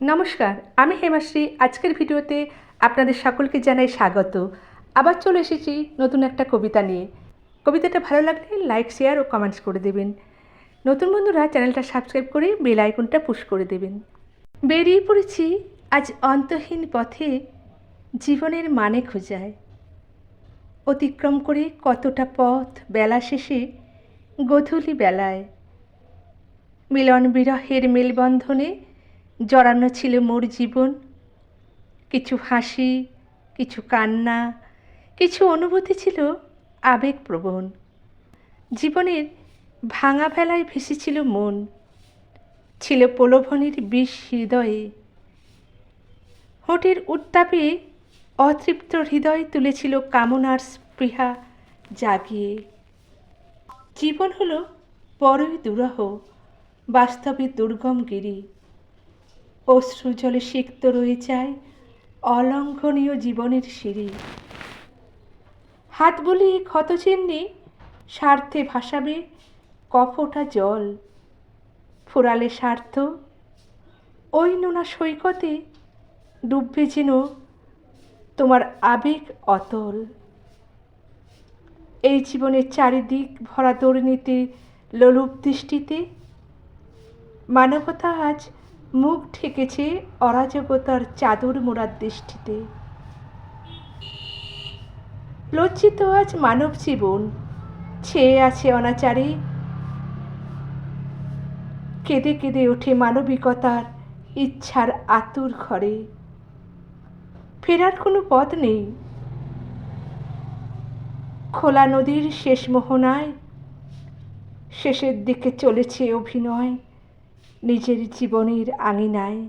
নমস্কার, আমি হেমাশ্রী। আজকের ভিডিওতে আপনাদের সকলকে জানাই স্বাগত। আবার চলে এসেছি নতুন একটা কবিতা নিয়ে। কবিতাটা ভালো লাগলে লাইক, শেয়ার ও কমেন্টস করে দেবেন। নতুন বন্ধুরা, চ্যানেলটা সাবস্ক্রাইব করে বেল আইকনটা পুশ করে দেবেন। বেরিয়ে পড়েছি আজ অন্তহীন পথে জীবনের মানে খোঁজায়। অতিক্রম করে কতটা পথ বেলা শেষে গধূলি বেলায়। মিলন বিরহের মেলবন্ধনে জড়ানো ছিল মোর জীবন। কিছু হাসি, কিছু কান্না, কিছু অনুভূতি ছিল আবেগপ্রবণ। জীবনের ভাঙা ভেলায় ভেসেছিল মন। ছিল প্রলোভনের বিষ হৃদয়ে। হোটের উত্তাপে অতৃপ্ত হৃদয় তুলেছিল কামনার স্পৃহা জাগিয়ে। জীবন হলো বড়ই দুরহ, বাস্তবে দুর্গম গিরি। অশ্রু জলে সিক্ত রয়ে যায় অলঙ্ঘনীয় জীবনের সিঁড়ি। হাত বলি ক্ষত চিহ্নে স্বার্থে ভাসাবে কফোটা জল। ফোরালে স্বার্থ, ওই নোনা সৈকতে ডুববে যেন তোমার আবেগ অতল। এই জীবনের চারিদিক ভরা দুর্নীতি লোলুপ দৃষ্টিতে মানবতা আজ মুখ ঠেকেছে অরাজকতার চাদর মোড়ার দৃষ্টিতে। লজ্জিত আজ মানব জীবন। ছেয়ে আছে অনাচারে। কেঁদে কেঁদে ওঠে মানবিকতার ইচ্ছার আতুর ঘরে। ফেরার কোনো পথ নেই। খোলা নদীর শেষ মোহনায় শেষের দিকে চলেছে অভিনয়। নিজের জীবনের আঙিনায়।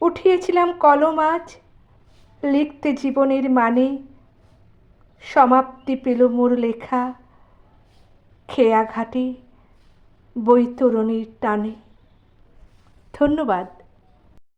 উঠিয়েছিলাম কলম আজ, লিখতে জীবনের মানে। সমাপ্তি পেল মোর লেখা খেয়া ঘাটে বৈতরণীর টানে। ধন্যবাদ।